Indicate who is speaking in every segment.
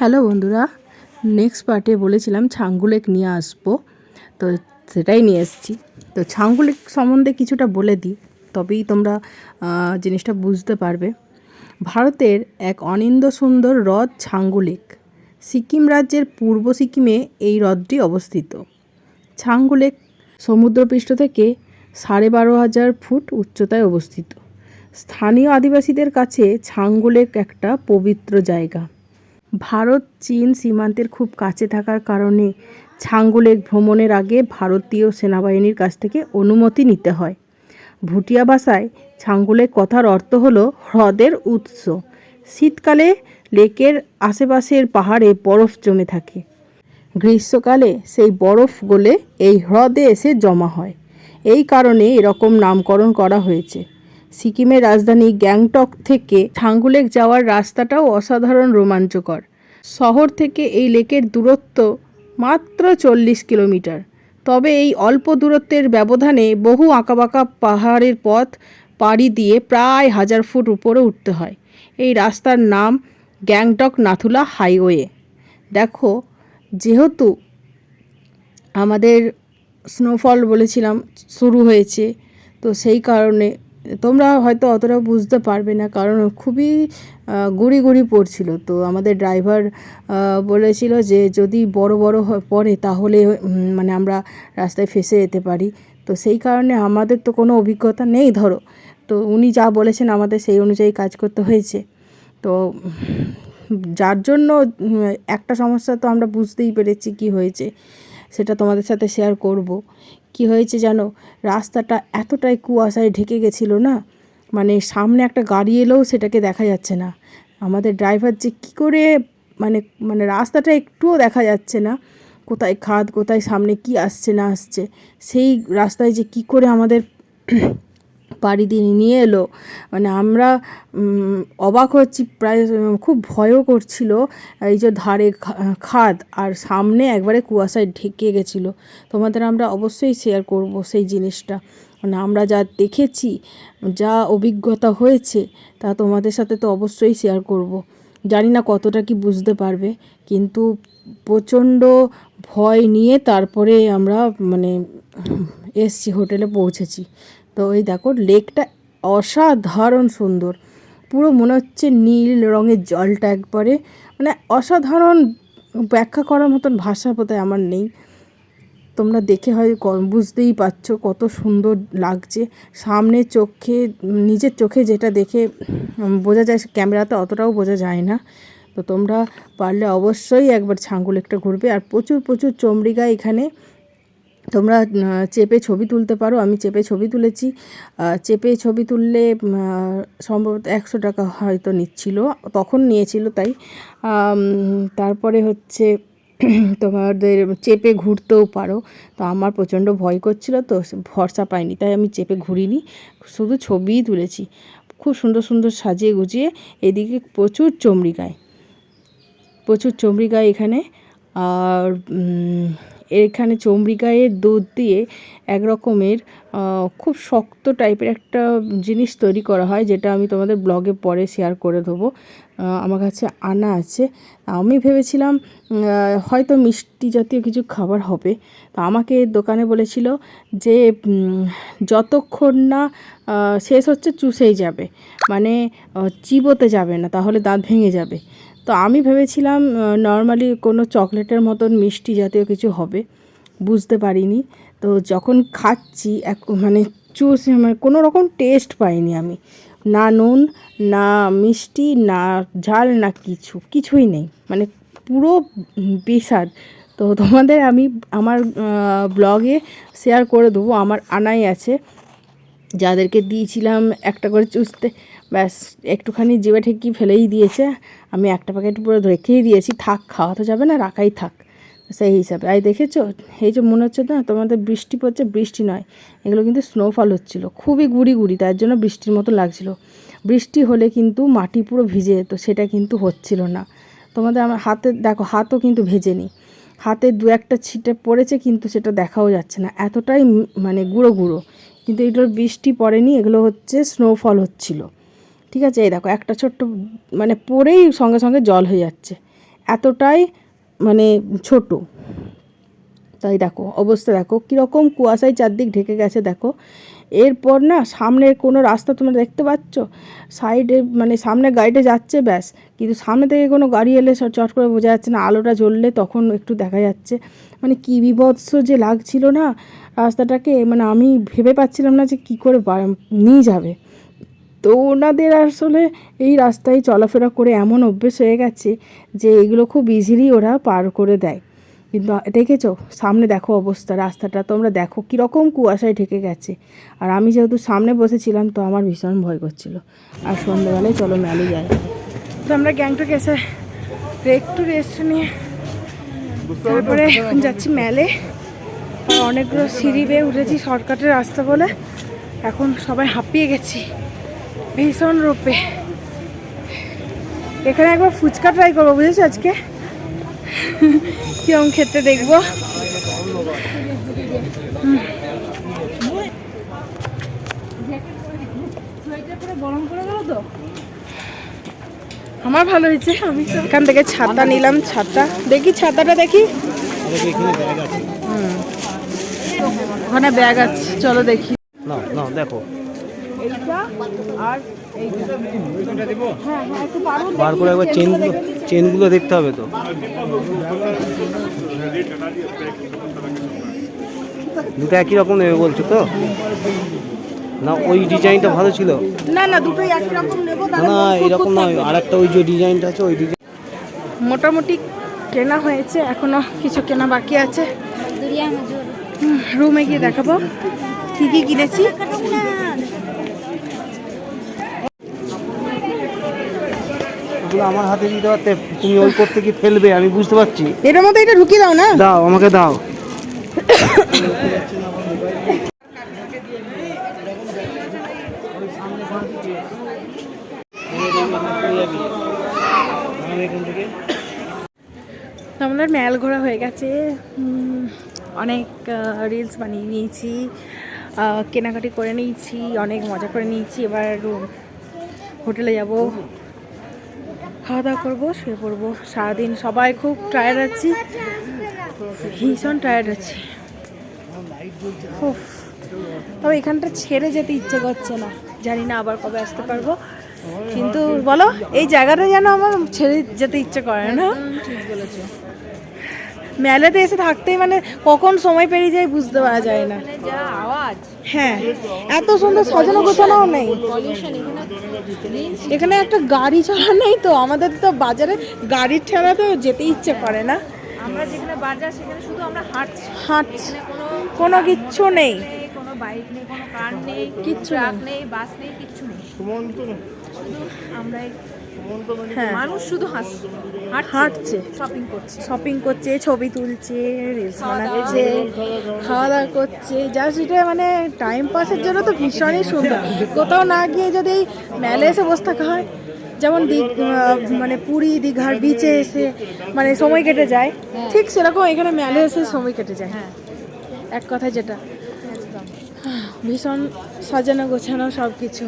Speaker 1: Hello বন্ধুরা next পার্টে বলেছিলাম ছাঙ্গুলেক নিয়ে আসব। তো সেটাই নিয়ে এসেছি। তো ছাঙ্গুলেক সম্বন্ধে কিছুটা বলে দিই, তবেই তোমরা জিনিসটা বুঝতে পারবে। ভারতের এক অনিন্দ সুন্দর হ্রদ ছাঙ্গুলেক। সিকিম রাজ্যের পূর্ব সিকিমে এই হ্রদটি অবস্থিত। ছাঙ্গুলেক সমুদ্রপৃষ্ঠ থেকে সাড়ে বারো হাজার ফুট উচ্চতায় অবস্থিত। স্থানীয় আদিবাসীদের কাছে ছাঙ্গুলেক একটা পবিত্র জায়গা। ভারত চীন সীমান্তের খুব কাছে থাকার কারণে ছাঙ্গুলেক ভ্রমণের আগে ভারতীয় সেনাবাহিনীর কাছ থেকে অনুমতি নিতে হয়। ভুটিয়া ভাষায় ছাঙ্গুলেক কথার অর্থ হলো হ্রদের উৎস। শীতকালে লেকের আশেপাশের পাহাড়ে বরফ জমে থাকে। গ্রীষ্মকালে সেই বরফ গলে এই হ্রদে এসে জমা হয়। এই কারণে এরকম নামকরণ করা হয়েছে। সিকিমের রাজধানী গ্যাংটক থেকে ছাঙ্গুলেক যাওয়ার রাস্তাটাও অসাধারণ রোমাঞ্চকর। শহর থেকে এই লেকের দূরত্ব মাত্র চল্লিশ কিলোমিটার। তবে এই অল্প দূরত্বের ব্যবধানে বহু আঁকাবাঁকা পাহাড়ের পথ পাড়ি দিয়ে প্রায় হাজার ফুট উপরে উঠতে হয়। এই রাস্তার নাম গ্যাংটক নাথুলা হাইওয়ে। দেখো, যেহেতু আমাদের স্নোফল বলেছিলাম, শুরু হয়েছে, তো সেই কারণে তোমরা হয়তো অতটা বুঝতে পারবে না, কারণ খুবই গুড়ি গুড়ি পড়ছিল। তো আমাদের ড্রাইভার বলেছিল যে যদি বড় বড় পড়ে তাহলে মানে আমরা রাস্তায় ফেসে যেতে পারি। তো সেই কারণে আমাদের তো কোনো অভিজ্ঞতা নেই, ধরো। তো উনি যা বলেছেন আমাদের সেই অনুযায়ী কাজ করতে হয়েছে। তো যার জন্য একটা সমস্যা তো আমরা বুঝতেই পেরেছি কি হয়েছে, সেটা তোমাদের সাথে শেয়ার করব। কি হয়েছে জানো? রাস্তাটা এতটাই কুয়াশায় ঢেকে গেছিল না? মানে সামনে একটা গাড়ি এলেও সেটাকে দেখা যাচ্ছে না। আমাদের ড্রাইভার যে কী করে মানে মানে রাস্তাটা একটুও দেখা যাচ্ছে না। কোথায় খাদ, কোথায় সামনে কি আসছে, না আসছে? সেই রাস্তায় যে কি করে আমাদের পাড়ি দিয়ে নিয়ে এলো। মানে আমরা অবাক হচ্ছি, প্রায়, খুব ভয়ও করছিল এই যে ধারে খাদ আর সামনে একবারে কুয়াশায় ঢেকে গেছিল। তোমাদের আমরা অবশ্যই শেয়ার করব সেই জিনিসটা। মানে আমরা যা দেখেছি, যা অভিজ্ঞতা হয়েছে, তা তোমাদের সাথে তো অবশ্যই শেয়ার করব। জানি না কতটা কি বুঝতে পারবে, কিন্তু প্রচণ্ড ভয় নিয়ে তারপরে আমরা মানে এসছি, হোটেলে পৌঁছেছি। তো ওই দেখো, লেকটা অসাধারণ সুন্দর। পুরো মনে হচ্ছে নীল রঙের জলটা একবারে। মানে অসাধারণ ব্যাখ্যা করার মতন ভাষা বোধহয় আমার নেই। তোমরা দেখে হয় বুঝতেই পারছ কত সুন্দর লাগছে। সামনে চোখে, নিজের চোখে যেটা দেখে বোঝা যায়, ক্যামেরাতে অতটাও বোঝা যায় না। তো তোমরা পারলে অবশ্যই একবার ছাঙ্গুল একটা ঘুরবে। আর প্রচুর প্রচুর চমড়িগা এখানে তোমরা চেপে ছবি তুলতে পারো। আমি চেপে ছবি তুলেছি। চেপে ছবি তুললে সম্ভবত একশো টাকা হয়তো নিচ্ছিল। তখন নিয়েছিল তাই। তারপরে হচ্ছে তোমাদের চেপে ঘুরতেও পারো। তো আমার প্রচণ্ড ভয় করছিল তো ভরসা পাইনি। তাই আমি চেপে ঘুরিনি। শুধু ছবিই তুলেছি। খুব সুন্দর সুন্দর সাজিয়ে গুজিয়ে এদিকে প্রচুর চমড়ি প্রচুর চমড়ি গায়ে এখানে। আর এখানে চমড়ি গায়ে দুধ দিয়ে এক রকমের খুব শক্ত টাইপের একটা জিনিস তৈরি করা হয়, যেটা আমি তোমাদের ব্লগে পরে শেয়ার করে দেবো। আমার কাছে আনা আছে। আমি ভেবেছিলাম হয়তো মিষ্টি জাতীয় কিছু খাবার হবে। তো আমাকে দোকানে বলেছিল যে যতক্ষণ না শেষ হচ্ছে চুষেই যাবে। মানে চিবোতে যাবে না, তাহলে দাঁত ভেঙে যাবে। তো আমি ভেবেছিলাম নর্মালি কোনো চকলেটের মতন মিষ্টি জাতীয় কিছু হবে, বুঝতে পারিনি। তো যখন খাচ্ছি, এক মানে চুষ মানে কোনো রকম টেস্ট পাইনি আমি। না নুন, না মিষ্টি, না ঝাল, না কিছু, কিছুই নেই। মানে পুরো বিষাদ। তো তোমাদের আমি আমার ব্লগে শেয়ার করে দেবো। আমার আনাই আছে। যাদেরকে দিয়েছিলাম একটা করে চুষতে ব্যাস, একটুখানি জিভে ঠেকি ফেলেই দিয়েছে। আমি একটা প্যাকেট পুরো রেখেই দিয়েছি, থাক, খাওয়া তো যাবে না, রাখাই থাক। সেই হিসাবে। আর দেখেছ, এই যে মনে হচ্ছে না, তোমাদের বৃষ্টি পড়ছে, বৃষ্টি নয়, এগুলো কিন্তু স্নোফল হচ্ছিল। খুবই গুড়ি গুড়ি, তার জন্য বৃষ্টির মতো লাগছিল। বৃষ্টি হলে কিন্তু মাটি পুরো ভিজে যেত, সেটা কিন্তু হচ্ছিল না। তোমাদের আমার হাতে, দেখো, হাতও কিন্তু ভেজে নি হাতে দু একটা ছিটে পড়েছে, কিন্তু সেটা দেখাও যাচ্ছে না। এতটাই মানে গুঁড়ো গুঁড়ো। কিন্তু এগুলোর বৃষ্টি পড়েনি, এগুলো হচ্ছে স্নোফল হচ্ছিল। ঠিক আছে? এই দেখো, একটা ছোট্ট মানে পড়েই সঙ্গে সঙ্গে জল হয়ে যাচ্ছে। এতটাই মানে ছোট। তাই দেখো, অবস্থা দেখো, কীরকম কুয়াশায় চারদিক ঢেকে গেছে দেখো। এরপর না সামনের কোনো রাস্তা তোমরা দেখতে পাচ্ছ? সাইডে মানে সামনে গাড়িটা যাচ্ছে, ব্যাস। কিন্তু সামনে থেকে কোনো গাড়ি এলে চট করে বোঝা যাচ্ছে না, আলোটা জ্বললে তখন একটু দেখা যাচ্ছে। মানে কী বিভৎস যে লাগছিল না রাস্তাটাকে। মানে আমি ভেবে পাচ্ছিলাম না যে কী করে নিয়ে যাবে। তো ওনাদের আসলে এই রাস্তায় চলাফেরা করে এমন অভ্যেস হয়ে গেছে যে এগুলো খুব ইজিলি ওরা পার করে দেয়। কিন্তু দেখেছ? সামনে দেখো অবস্থা, রাস্তাটা তোমরা দেখো কীরকম কুয়াশায় ঢেকে গেছে। আর আমি যেহেতু সামনে বসেছিলাম তো আমার ভীষণ ভয় করছিল। আর সন্ধ্যাবেলায় চলো মেলে যাই। তো আমরা গ্যাংটক এসে একটু রেস্ট নিয়ে তারপরে যাচ্ছি মেলে অনেকগুলো সিঁড়ি বেয়ে উঠেছি শর্টকাটের রাস্তা বলে। এখন সবাই হাঁপিয়ে গেছি। ভীষণ রূপে। এখানে একবার ফুচকা ট্রাই করব, বুঝেছ আজকে? কিরম খেতে দেখব? আমার ভালো হয়েছে, আমি এখান থেকে ছাতা নিলাম, ছাতা। দেখি, ছাতাটা দেখি। ওখানে ব্যাগ আছে, চলো দেখি।
Speaker 2: দেখো।
Speaker 1: এইটা আর হ্যাঁ হ্যাঁ
Speaker 2: বার করে একবার চেনগুলো চেনগুলো দেখতে হবে তো। দুটো একই রকম নেবে বলছো তো? না ওই ডিজাইনটা ভালো ছিল?
Speaker 1: না না দুটোই একই রকম নেব
Speaker 2: না এরকম নয়। আর একটা ওই যে ডিজাইনটা আছে ওই ডিজাইন
Speaker 1: মোটামুটি কেনা হয়েছে এখনও কিছু কেনা বাকি আছে। রুমে গিয়ে দেখাবো। কি কি কিনেছি?
Speaker 2: ওগুলো আমার হাতে দিতে পারতে তুমি ওই করতে কি ফেলবে? আমি বুঝতে পারছি।
Speaker 1: এটার মধ্যে এটা ঢুকিয়ে দাও না?
Speaker 2: দাও আমাকে দাও।
Speaker 1: আমাদের মেল ঘোরা হয়ে গেছে। অনেক রিলস বানিয়ে নিয়েছি কেনাকাটি করে নিয়েছি অনেক মজা করে নিয়েছি। এবার হোটেলে যাব। খাওয়া দাওয়া করব শুয়ে পড়ব। সারাদিন সবাই খুব টায়ার্ড আছি। ভীষণ টায়ার্ড আছি। তবে এখানটা ছেড়ে যেতে ইচ্ছে করছে না। জানি না আবার কবে আসতে পারব। কিন্তু বলো এই জায়গাটা যেন আমার ছেড়ে যেতে ইচ্ছে করে না। মেলাতে এসে থাকতেই মানে কখন সময় পেরিয়ে যায় বুঝতে পারা যায় না। হ্যাঁ এত সুন্দর সাজানো গোছানোও নেই। এখানে একটা গাড়ি চলা নেই তো আমাদের তো বাজারে গাড়ির ঠেলা তো যেতে ইচ্ছে করে না।
Speaker 3: আমরা যেখানে বাজার সেখানে শুধু আমরা হাঁটছি।
Speaker 1: হাঁটছি। কোনো কিচ্ছু নেই।
Speaker 3: নেই, কোনো বাইক নেই কোনো কার নেই
Speaker 1: কিচ্ছু
Speaker 3: ট্রাক
Speaker 1: নেই।
Speaker 3: বাস নেই কিচ্ছু নেই। শুধু আমরা
Speaker 1: হ্যাঁ।
Speaker 3: মানুষ শুধু
Speaker 1: হাঁটছে।
Speaker 3: শপিং করছে।
Speaker 1: শপিং করছে ছবি তুলছে রিলস বানাচ্ছে খাওয়া দাওয়া করছে। জাস্ট এটা মানে টাইম পাসের জন্য তো ভীষণই সুন্দর। কোথাও না গিয়ে যদি এই মেলে এসে বসে থাকা হয় যেমন মানে পুরী দীঘার বিচে এসে মানে সময় কেটে যায় ঠিক সেরকম এখানে মেলে এসে সময় কেটে যায়।
Speaker 3: হ্যাঁ।
Speaker 1: এক কথায় যেটা। ভীষণ সাজানো গোছানো সব কিছু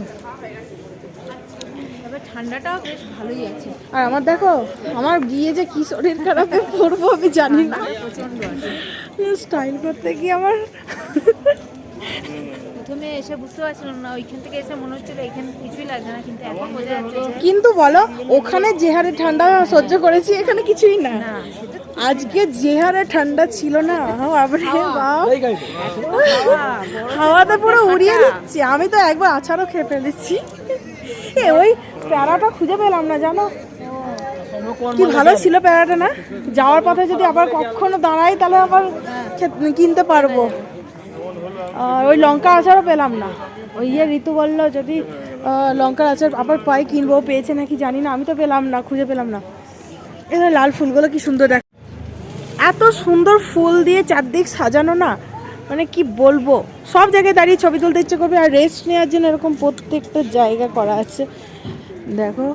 Speaker 3: ঠান্ডাটাও বেশ ভালোই আছে।
Speaker 1: আর আমার দেখো আমার গিয়ে যে কি শরীর খারাপে পড়ব আমি জানি না।
Speaker 3: প্রচণ্ড আছে।
Speaker 1: স্টাইল করতে গিয়ে আমার
Speaker 3: প্রথমে এসে বুঝতে পারছিলাম না ওইখান থেকে এসে মনে হচ্ছিল এখানে কিছুই লাগছে না কিন্তু এখন বোঝা যাচ্ছে
Speaker 1: কিন্তু বলো ওখানে যে হারে ঠান্ডা সহ্য করেছি এখানে কিছুই না। আজকে যে হারে ঠান্ডা ছিল না বাবারে বাপ।
Speaker 3: হাওয়া,
Speaker 1: হাওয়াতে পুরো উড়িয়ে দিচ্ছে আমি তো একবার আছাড়ও খেয়ে ফেলেছি। ওই প্যারাটা খুঁজে পেলাম না, জানো? কি ভালো ছিল প্যারাটা না? যাওয়ার পথে যদি আবার কখনো দাঁড়াই, তাহলে আবার কিনতে পারব। আর ওই লঙ্কা আচারও পেলাম না। ওই ইয়ে ঋতু বলল যদি লঙ্কার আচার আবার পাই কিনবো, পেয়েছে নাকি জানি না, আমি তো পেলাম না, খুঁজে পেলাম না। এখানে লাল ফুলগুলো কি সুন্দর দেখ এত সুন্দর ফুল দিয়ে চারদিক সাজানো না মানে কি বলব? সব জায়গায় দাঁড়িয়ে ছবি তুলতে ইচ্ছে করবে, আর রেস্ট নেওয়ার জন্য এরকম প্রত্যেকটা জায়গা করা আছে। দেখো।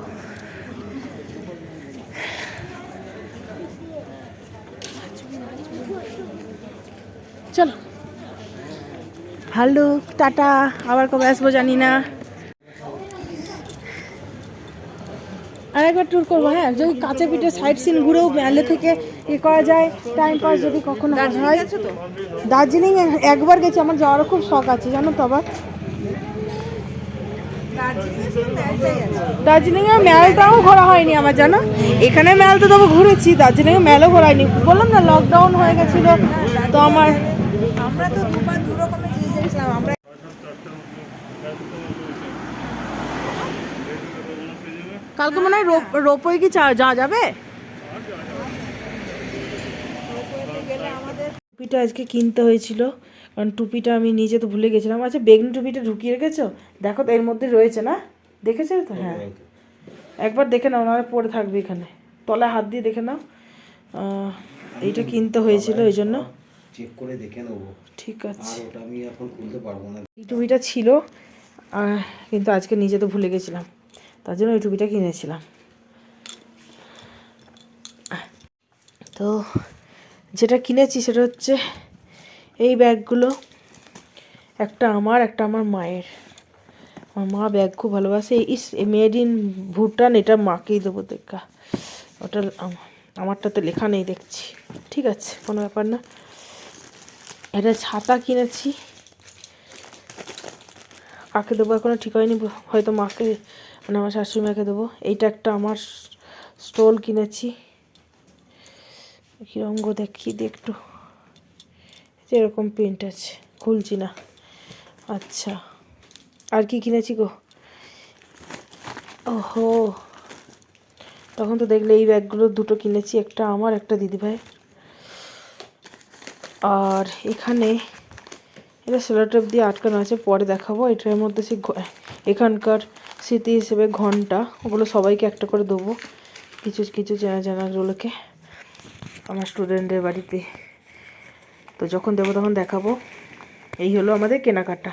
Speaker 1: চলো। হ্যালো টাটা আবার কবে আসব জানি না। আর একবার ট্যুর করব হ্যাঁ যদি কাঁচে পিঠে সাইড সিন ঘুরেও মেলে থেকে এ করা যায় টাইম পাস যদি কখনো হয়। দার্জিলিং একবার গেছি আমার যাওয়ারও খুব শখ আছে জানো তো আবার? দার্জিলিং এ মেলটাও ঘোরা হয়নি আমার জানো? এখানে মেল তো তবে ঘুরেছি দার্জিলিং এ মেলও ঘোরা হয়নি। বললাম না লকডাউন হয়ে গেছিল তো আমার
Speaker 4: আমরা তো দুবার দু রকমের জিনিস দেখেছিলাম আমরা
Speaker 1: কালকে মনে হয় রোপওয়ে কি যাওয়া যাবে? টুপিটা আজকে কিনতে হয়েছিল। কারণ টুপিটা আমি নিজে তো ভুলে গেছিলাম। আচ্ছা বেগনি টুপিটা ঢুকিয়ে রেখেছো? দেখো তো এর মধ্যে রয়েছে না? দেখেছ তো? হ্যাঁ। একবার দেখে নাও নাহলে পড়ে থাকবে এখানে। তলায় হাত দিয়ে দেখে নাও। এইটা কিনতে হয়েছিল এই জন্য।
Speaker 2: চেক করে দেখে নেব।
Speaker 1: ঠিক আছে।
Speaker 2: ওটা আমি এখন খুলতে পারব না।
Speaker 1: এই টুপিটা ছিল কিন্তু আজকে নিজে তো ভুলে গেছিলাম। তার জন্য ওই টুপিটা কিনেছিলাম। তো যেটা কিনেছি সেটা হচ্ছে এই ব্যাগগুলো, একটা আমার একটা আমার মায়ের। আমার মা ব্যাগ খুব ভালোবাসে। ইস মেড ইন ভুটান, এটা মাকেই দেবো দেখা। ওটা আম- আমারটাতে লেখা নেই দেখছি। ঠিক আছে, কোনো ব্যাপার না। এটা ছাতা কিনেছি। কাকে দেবো এখনও ঠিক হয়নি হয়তো মাকে মানে আমার শাশুড়ি মাকে দেবো। এইটা একটা আমার স্টোল কিনেছি। কীরকম গো দেখি একটু। এই যে এরকম প্রিন্ট আছে, খুলছি না। আচ্ছা আর কি কিনেছি গো? ওহো, তখন তো দেখলে এই ব্যাগগুলো দুটো কিনেছি, একটা আমার, একটা দিদিভাই। আর এখানে এটা সেলোটেপ দিয়ে আটকানো আছে, পরে দেখাবো। এটার মধ্যে সেই এখানকার স্মৃতি হিসেবে ঘণ্টা, ওগুলো সবাইকে একটা করে দেবো। কিছু কিছু চেনা জানাগুলোকে। আমার স্টুডেন্টদের বাড়িতে। তো যখন দেবো তখন দেখাবো। এই হলো আমাদের কেনাকাটা।